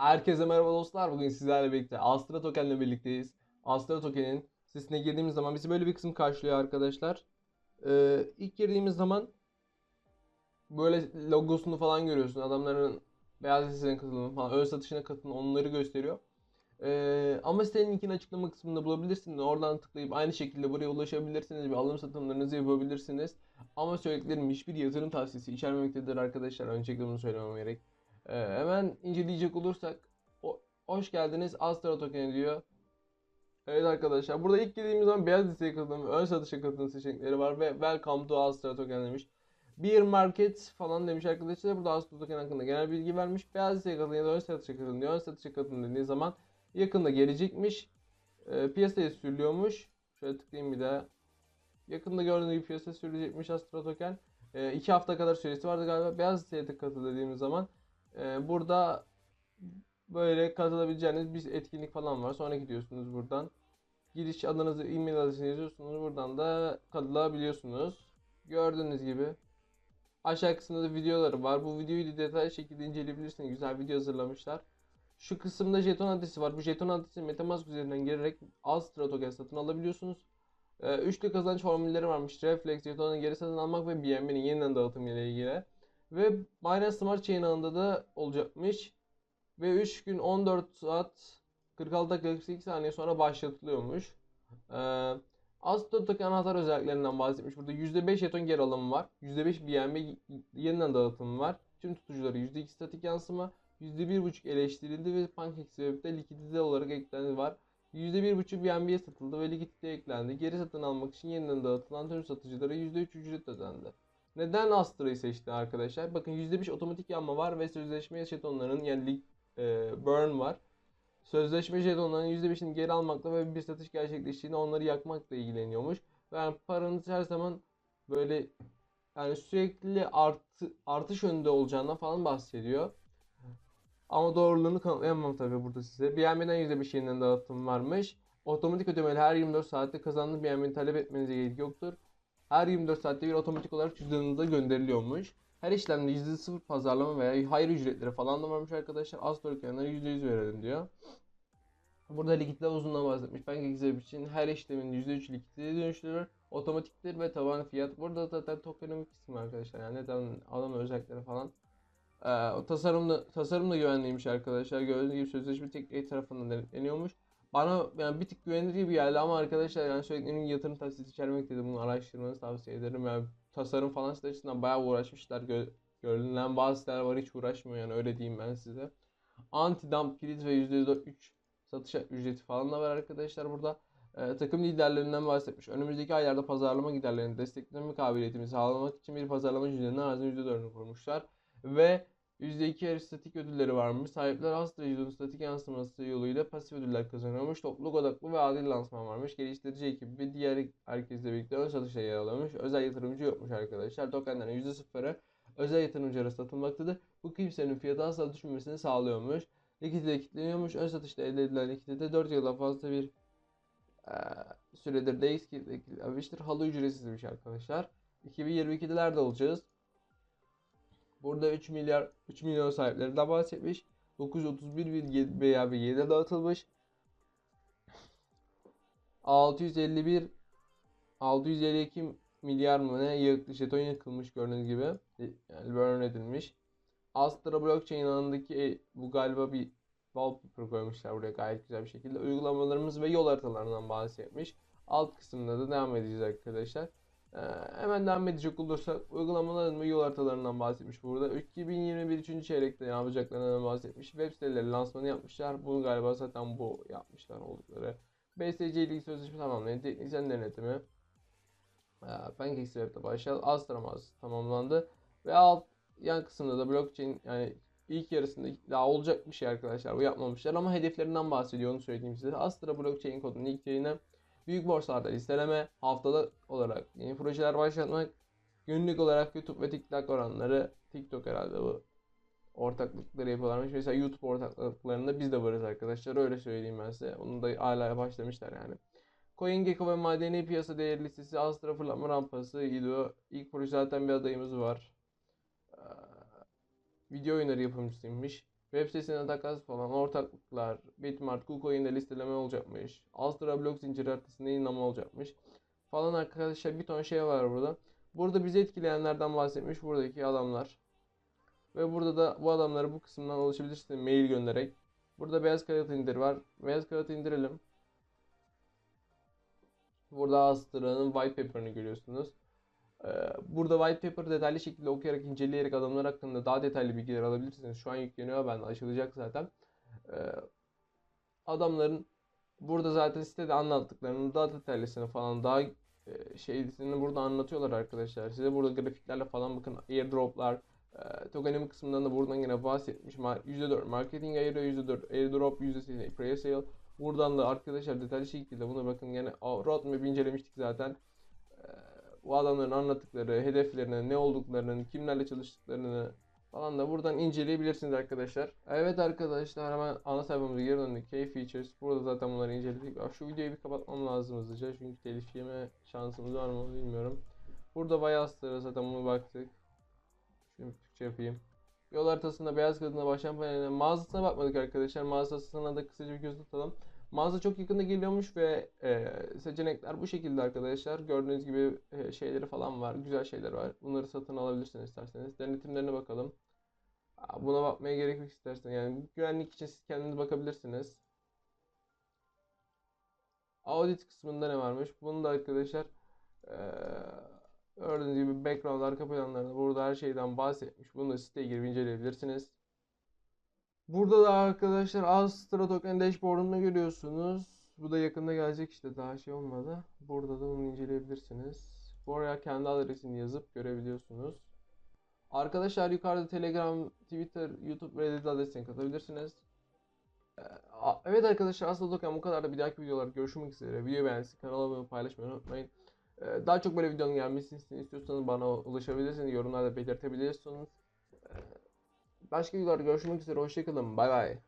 Herkese merhaba dostlar. Bugün sizlerle birlikte Astra Token'le birlikteyiz. Astra Token'in sitesine girdiğimiz zaman bizi böyle bir kısım karşılıyor arkadaşlar. Ee, ilk girdiğimiz zaman böyle logosunu falan görüyorsun. Adamların beyaz listesine katılımı falan, ön satışına katılımı onları gösteriyor. Ee, ama sitenin linkini açıklama kısmında bulabilirsiniz. Oradan tıklayıp aynı şekilde buraya ulaşabilirsiniz. Bir alım satımlarınızı yapabilirsiniz. Ama söylediklerim hiçbir yatırım tavsiyesi içermemektedir arkadaşlar. Öncelikle bunu söylemem gerek. Ee, hemen inceleyecek olursak o, hoş geldiniz Astra Token diyor. Evet arkadaşlar burada ilk girdiğimiz zaman beyaz listeye katılım, ön satışa katılım seçenekleri var ve Welcome to Astra Token demiş. Bir market falan demiş arkadaşlar. Burada Astra Token hakkında genel bilgi vermiş. Beyaz listeye katılın ya da ön satışa katılın diyor. Ön satışa katılın dediği zaman yakında gelecekmiş. Ee, piyasaya sürülüyormuş. Şöyle tıklayayım bir daha. Yakında gördüğünüz gibi piyasaya sürülecekmiş Astra Token. Ee, iki hafta kadar süresi vardı galiba. Beyaz listeye katıl dediğimiz zaman ee, burada böyle katılabileceğiniz bir etkinlik falan var. Sonra gidiyorsunuz buradan. Giriş adınızı, e-mail adresini yazıyorsunuz. Buradan da katılabiliyorsunuz. Gördüğünüz gibi. Aşağı kısımda da videoları var. Bu videoyu da detaylı şekilde inceleyebilirsiniz. Güzel video hazırlamışlar. Şu kısımda jeton adresi var. Bu jeton adresi Metamask üzerinden girerek Astra token satın alabiliyorsunuz. Ee, üçlü kazanç formülleri varmış. Reflex, jetonun geri satın almak ve BNB'nin yeniden dağıtım ile ilgili. Ve Binance Smart Chain ağında da olacakmış. Ve 3 gün 14 saat 46 dakika 48 saniye sonra başlatılıyormuş. Ee, Astra Token anahtar özelliklerinden bahsetmiş. Burada %5 jeton geri alımı var. %5 BNB yeniden dağıtımı var. Tüm tutucuları %2 statik yansıma. %1.5 eleştirildi ve PancakeSwap'te likidite olarak eklendi var. %1.5 BNB'ye satıldı ve likidite eklendi. Geri satın almak için yeniden dağıtılan tüm satıcılara %3 ücret ödendi. Neden Astra'yı seçti arkadaşlar? Bakın %5 otomatik yanma var ve sözleşme jetonlarının yani e, burn var. Sözleşme jetonlarının %5'ini geri almakla ve bir satış gerçekleştiğinde onları yakmakla ilgileniyormuş. Yani paranız her zaman böyle yani sürekli artı, artış önünde olacağından falan bahsediyor. Ama doğruluğunu kanıtlayamam tabii burada size. BNB'den %5 yeniden dağıtım varmış. Otomatik ödemeli her 24 saatte kazandığınız BNB'ni talep etmenize gerek yoktur. Her 24 saatte bir otomatik olarak cüzdanınıza gönderiliyormuş. Her işlemde %0 pazarlama veya hayır ücretleri falan da varmış arkadaşlar. Az tokenlara %100 verelim diyor. Burada likidite uzunluğuna bahsetmiş. PancakeSwap için her işlemin %3 likidite dönüştürür. Otomatiktir ve taban fiyat. Burada zaten tokenomik kısmı arkadaşlar. Yani neden alım özellikleri falan. Ee, tasarımda tasarım da güvenliymiş arkadaşlar. Gördüğünüz gibi sözleşme tek tarafından denetleniyormuş. Bana yani bir tık güvenilir gibi geldi ama arkadaşlar yani söylediklerim yatırım tavsiyesi içermektedir. Bunu araştırmanızı tavsiye ederim. Yani tasarım falan site açısından bayağı uğraşmışlar. Gö görülen bazı siteler var hiç uğraşmıyor yani öyle diyeyim ben size. Anti dump kilit ve %3 satış ücreti falan da var arkadaşlar burada. Ee, takım liderlerinden bahsetmiş. Önümüzdeki aylarda pazarlama giderlerini destekleme kabiliyetini sağlamak için bir pazarlama cüzdanının arzının %4'ünü kurmuşlar. Ve %2 aristatik ödülleri varmış. Sahipler Astra Jidon statik yansıması yoluyla pasif ödüller kazanıyormuş. Topluluk odaklı ve adil lansman varmış. Geliştirici ekip ve diğer herkesle birlikte ön satışta yer alıyormuş. Özel yatırımcı yokmuş arkadaşlar. Tokenlerin %0'ı özel yatırımcılara satılmaktadır. Bu kimsenin fiyatı asla düşmemesini sağlıyormuş. Likidite kilitleniyormuş. Ön satışta elde edilen likidite 4 yıldan fazla bir e, süredir DX kilitlenmiştir. Halı ücretsizmiş arkadaşlar. 2022'lerde olacağız. Burada 3 milyar 3 milyon sahiplerinden bahsetmiş. 931 veya 7 dağıtılmış. 651 652 milyar mı ne jeton yakılmış gördüğünüz gibi. Yani burn edilmiş. Astra blockchain alanındaki bu galiba bir wallpaper koymuşlar buraya gayet güzel bir şekilde. Uygulamalarımız ve yol haritalarından bahsetmiş. Alt kısımda da devam edeceğiz arkadaşlar. Ee, hemen devam edecek olursak uygulamaların ve yol haritalarından bahsetmiş burada. 2021 3. çeyrekte yapacaklarından bahsetmiş. Web siteleri lansmanı yapmışlar. Bunu galiba zaten bu yapmışlar oldukları. BSC ilgili sözleşme tamamlayın. Teknisyen denetimi. Ee, PancakeSwap'ta başladı. Astramaz tamamlandı. Ve alt yan kısımda da blockchain yani ilk yarısında daha olacak bir şey arkadaşlar. Bu yapmamışlar ama hedeflerinden bahsediyor onu söyleyeyim size. Astra blockchain kodunun ilk yayını büyük borsalarda listeleme, haftalık olarak yeni projeler başlatmak, günlük olarak YouTube ve TikTok oranları, TikTok herhalde bu ortaklıkları yapıyorlarmış. Mesela YouTube ortaklıklarında biz de varız arkadaşlar. Öyle söyleyeyim ben size. Onu da hala başlamışlar yani. CoinGecko ve madeni piyasa değer listesi, Astra fırlatma rampası, İdo. İlk proje zaten bir adayımız var. Ee, video oyunları yapımcısıymış. Web sitesine takas falan, ortaklıklar, Bitmart, KuCoin'de listeleme olacakmış. Astra blok zinciri haritasında yayınlama olacakmış. Falan arkadaşlar bir ton şey var burada. Burada bizi etkileyenlerden bahsetmiş buradaki adamlar. Ve burada da bu adamları bu kısımdan ulaşabilirsiniz mail göndererek. Burada beyaz kağıt indir var. Beyaz kağıt indirelim. Burada Astra'nın white paper'ını görüyorsunuz. Ee, Burada white paper detaylı şekilde okuyarak, inceleyerek adamlar hakkında daha detaylı bilgiler alabilirsiniz. Şu an yükleniyor ben açılacak zaten. Ee, Adamların burada zaten sitede anlattıklarını daha detaylısını falan daha e, şeyini burada anlatıyorlar arkadaşlar. Size burada grafiklerle falan bakın airdroplar, e, tokenim kısmından da buradan yine bahsetmiş. Ma- %4 marketing ayırıyor, %4 airdrop, %8 pre-sale. Buradan da arkadaşlar detaylı şekilde buna bakın yine roadmap incelemiştik zaten. Bu adamların anlattıkları, hedeflerini, ne olduklarını, kimlerle çalıştıklarını falan da buradan inceleyebilirsiniz arkadaşlar. Evet arkadaşlar hemen ana sayfamıza geri döndük. Key features. Burada zaten bunları inceledik. Şu videoyu bir kapatmam lazım hızlıca. Çünkü telif yeme şansımız var mı bilmiyorum. Burada bayağı zaten bunu baktık. Şunu Türkçe yapayım. Yol haritasında beyaz kadına başlayan paneline mağazasına bakmadık arkadaşlar. Mağazasına da kısaca bir göz tutalım. Mağaza çok yakında geliyormuş ve e, seçenekler bu şekilde arkadaşlar. Gördüğünüz gibi e, şeyleri falan var. Güzel şeyler var. Bunları satın alabilirsiniz isterseniz. Denetimlerine bakalım. Buna bakmaya gerek yok istersen. Yani güvenlik için siz kendiniz bakabilirsiniz. Audit kısmında ne varmış? Bunu da arkadaşlar eee gördüğünüz gibi background arka planlarında burada her şeyden bahsetmiş. Bunu da siteye girip inceleyebilirsiniz. Burada da arkadaşlar Astra Token dashboard'unu görüyorsunuz. Bu da yakında gelecek işte daha şey olmadı. Burada da onu inceleyebilirsiniz. Buraya kendi adresini yazıp görebiliyorsunuz. Arkadaşlar yukarıda Telegram, Twitter, YouTube ve Reddit adresine katabilirsiniz. Ee, Evet arkadaşlar Astra Token bu kadar da bir dahaki videolarda görüşmek üzere. Video beğendiyseniz kanala abone paylaşmayı unutmayın. Ee, Daha çok böyle videonun gelmesini istiyorsanız bana ulaşabilirsiniz. Yorumlarda belirtebilirsiniz. Başka videolarda görüşmek üzere. Hoşçakalın. Bay bay.